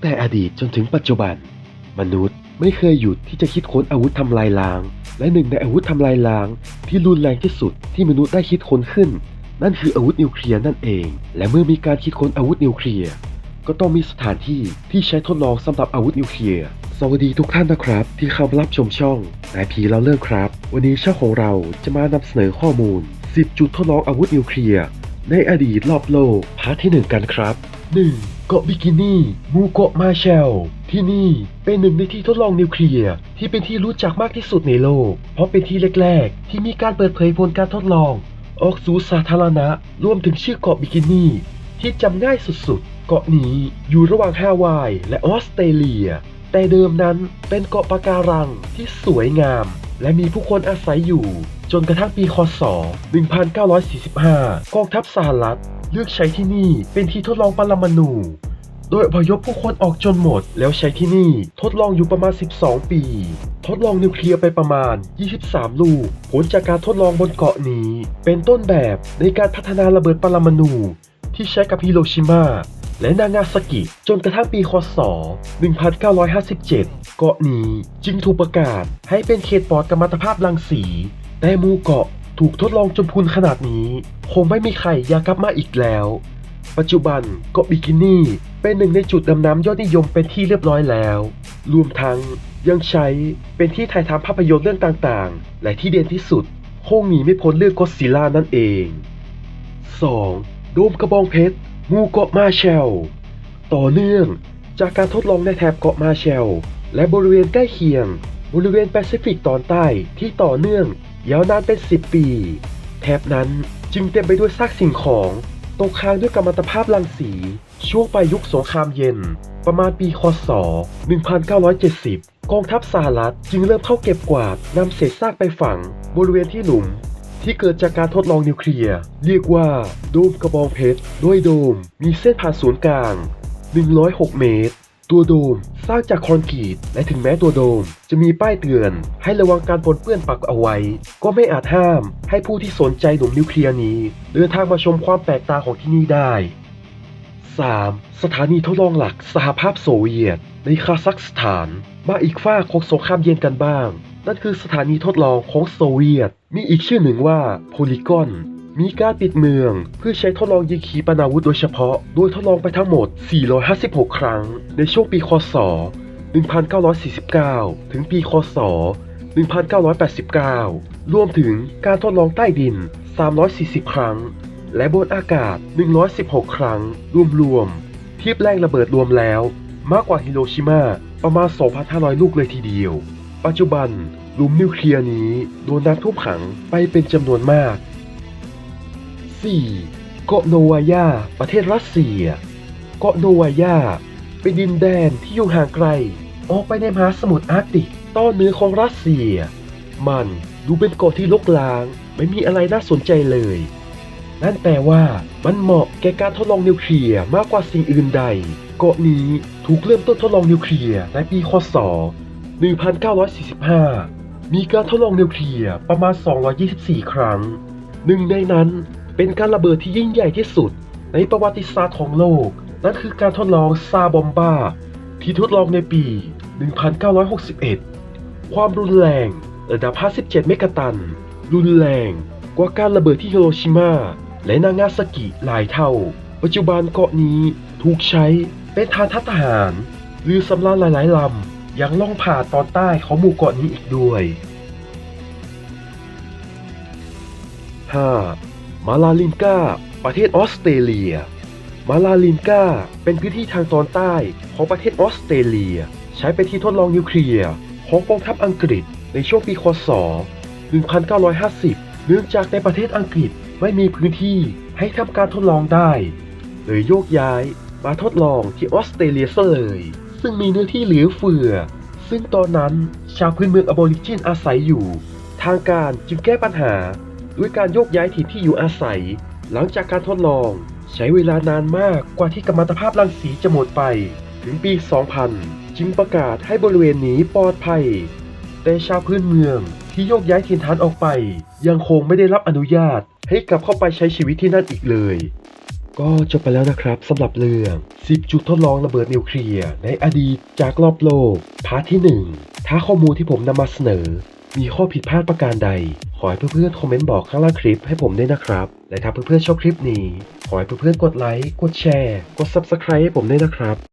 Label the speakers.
Speaker 1: แต่อดีตจนถึงปัจจุบัน มนุษย์ไม่เคยหยุดที่จะคิดค้นอาวุธทำลายล้าง และหนึ่งในอาวุธทำลายล้าง ที่รุนแรงที่สุดที่มนุษย์ได้คิดค้นขึ้น นั่นคืออาวุธนิวเคลียร์นั่นเอง และเมื่อมีการคิดค้นอาวุธนิวเคลียร์ก็ต้องมีสถานที่ที่ใช้ทดลองสำหรับอาวุธนิวเคลียร์สวัสดีทุกท่านนะครับ ที่เข้ารับชมช่องนายพีเราเริ่มครับ วันนี้ช่องของเราจะมานำเสนอข้อมูล 10 จุดทดลองอาวุธนิวเคลียร์ในอดีตรอบโลกพาร์ทที่ 1 กันครับ 1. เกาะบิกินี่มูเกาะมาแชล ที่นี่เป็นหนึ่งในที่ทดลองนิวเคลียร์ที่เป็นที่รู้จักมากที่สุดในโลก เพราะเป็นที่แรกๆ ที่มีการเปิดเผยผลการทดลอง ออกสู่สาธารณะ รวมถึงชื่อเกาะบิกินี่ที่จำง่ายสุดๆ เกาะนี้อยู่ระหว่างฮาวาย และออสเตรเลีย แต่เดิมนั้นเป็นเกาะปะการังที่สวยงาม และมีผู้คนอาศัยอยู่ จนกระทั่งปีคศ 1945 กองทัพสหรัฐ เลือกใช้ที่นี่เป็นที่ทดลองปรมาณูโดยอพยพผู้คนออกจนหมด แล้วใช้ที่นี่ทดลองอยู่ประมาณ 12 ปี ทดลองนิวเคลียร์ไปประมาณ 23 ลูก ผลจากการทดลองบนเกาะนี้ เป็นต้นแบบในการพัฒนาระเบิดปรมาณูที่ใช้กับฮิโรชิมา และนางาซากิ จนกระทั่งปีคศ 1957 เกาะนี้จึงถูกประกาศให้เป็นเขตปลอดกัมมันตภาพรังสี แต่หมู่เกาะถูกทดลองจนพุนขนาดนี้ คงไม่มีใครอยากกลับมาอีกแล้ว ปัจจุบันเกาะบิกินี่เป็นหนึ่งในจุดดำน้ำยอดนิยมเป็นที่เรียบร้อยแล้ว รวมทั้งยังใช้เป็นที่ถ่ายทำภาพยนตร์เรื่องต่างๆ และที่เด่นที่สุดคงหนีไม่พ้นเรื่องก็อดซิล่านั่นเอง 2. โดมกระบองเพชร มู่เกาะมาแชล ต่อเนื่องจากการทดลองในแถบเกาะมาแชล และบริเวณใกล้เคียง บริเวณแปซิฟิกตอนใต้ที่ต่อเนื่องยาวนานเป็น 10 ปี แถบนั้นจึงเต็มไปด้วยซากสิ่งของตกค้างด้วยกัมมันตภาพรังสี ช่วงปลายยุคสงครามเย็น ประมาณปีคศ 1970 กองทัพสหรัฐจึงเริ่มเข้าเก็บกวาดนำเศษซากไปฝังบริเวณที่หลุม ที่เกิดจากการทดลองนิวเคลียร์ เรียกว่าโดมกระบองเพชร โดยโดมมีเส้นผ่านศูนย์กลาง 106 เมตร ตัวโดมสร้างจากคอนกรีต และถึงแม้ตัวโดม จะมีป้ายเตือน ให้ระวังการปนเปื้อนปักเอาไว้ ก็ไม่อาจห้ามให้ผู้ที่สนใจหนุ่มนิวเคลียร์นี้ เดินทางมาชมความแปลกตาของที่นี่ได้ 3. สถานีทดลองหลักสหภาพโซเวียต ในคาซัคสถาน มาอีกฝ้าของสงครามเย็นกันบ้าง นั่นคือสถานีทดลองของโซเวียต มีอีกชื่อหนึ่งว่าโพลิกอน มีการปิดเมือง เพื่อใช้ทดลองยิงขีปนาวุธโดยเฉพาะ โดยทดลองไปทั้งหมด 456 ครั้ง ในช่วงปีคศ 1949 ถึงปีคศ 1989 รวมถึงการทดลองใต้ดิน 340 ครั้ง และบนอากาศ 116 ครั้ง รวมๆเทียบแรงระเบิดรวมแล้ว มากกว่าฮิโรชิมาประมาณ 2,500 ลูกเลยทีเดียว ปัจจุบันหลุมนิวเคลียร์นี้โดนน้ำท่วมขังไปเป็นจำนวนมาก 4. เกาะโนวายา ประเทศรัสเซีย เกาะโนวายา เป็นดินแดนที่อยู่ห่างไกล ออกไปในมหาสมุทรอาร์กติกต้อนเหนือของรัสเซีย มันดูเป็นเกาะที่ลกล้าง ไม่มีอะไรน่าสนใจเลย นั่นแปลว่ามันเหมาะแก่การทดลองนิวเคลียร์มากกว่าสิ่งอื่นใด เกาะนี้ถูกเริ่มต้นทดลองนิวเคลียร์ในปีคศ 1945 มีการทดลองนิวเคลียร์ประมาณ 224 ครั้ง หนึ่งในนั้นเป็นการระเบิดที่ยิ่งใหญ่ที่สุดในประวัติศาสตร์ของโลก นั่นคือการทดลองซาบอมบ้า ที่ทดลองในปี 1961 ความรุนแรงระดับ 57 เมกะตัน รุนแรงกว่าการระเบิดที่ฮิโรชิมาและนางาซากิหลายเท่า ปัจจุบันเกาะนี้ถูกใช้เป็นฐานทัพทหาร หรือสำราญหลายๆลำ ยังล่องผ่านตอนใต้ของหมู่เกาะนี้อีกด้วย 5. มาลาลินกาประเทศออสเตรเลีย มาลาลินกาเป็นพื้นที่ทางตอนใต้ของประเทศออสเตรเลีย ใช้เป็นที่ทดลองนิวเคลียร์ของกองทัพอังกฤษในช่วงปีคศ 1950 เนื่องจากในประเทศอังกฤษไม่มีพื้นที่ให้ทำการทดลองได้ เลยโยกย้ายมาทดลองที่ออสเตรเลียซะเลย ซึ่งมีเนื้อที่เหลือเฟือ ซึ่งตอนนั้นชาวพื้นเมืองอบอริจินอาศัยอยู่ ทางการจึงแก้ปัญหา ด้วยการโยกย้ายถิ่นที่อยู่อาศัย หลังจากการทดลอง ใช้เวลานานมากกว่าที่กัมมันตภาพรังสีจะหมดไป ถึงปี 2000 จึงประกาศให้บริเวณนี้ปลอดภัย แต่ชาวพื้นเมืองที่โยกย้ายถิ่นฐานออกไป ยังคงไม่ได้รับอนุญาตให้กลับเข้าไปใช้ชีวิตที่นั่นอีกเลย ก็จบไปแล้วนะครับสำหรับเรื่อง 10 จุดทดลองระเบิดนิวเคลียร์ในอดีตจากรอบโลก พาร์ทที่ 1 ถ้าข้อมูลที่ผมนำมาเสนอ มีข้อผิดพลาดประการใด ขอให้เพื่อนๆคอมเมนต์บอกข้างล่างคลิปให้ผมด้วยนะครับ และถ้าเพื่อนๆชอบคลิปนี้ ขอให้เพื่อนๆกดไลค์ กดแชร์ กด Subscribe ให้ผมด้วยนะครับ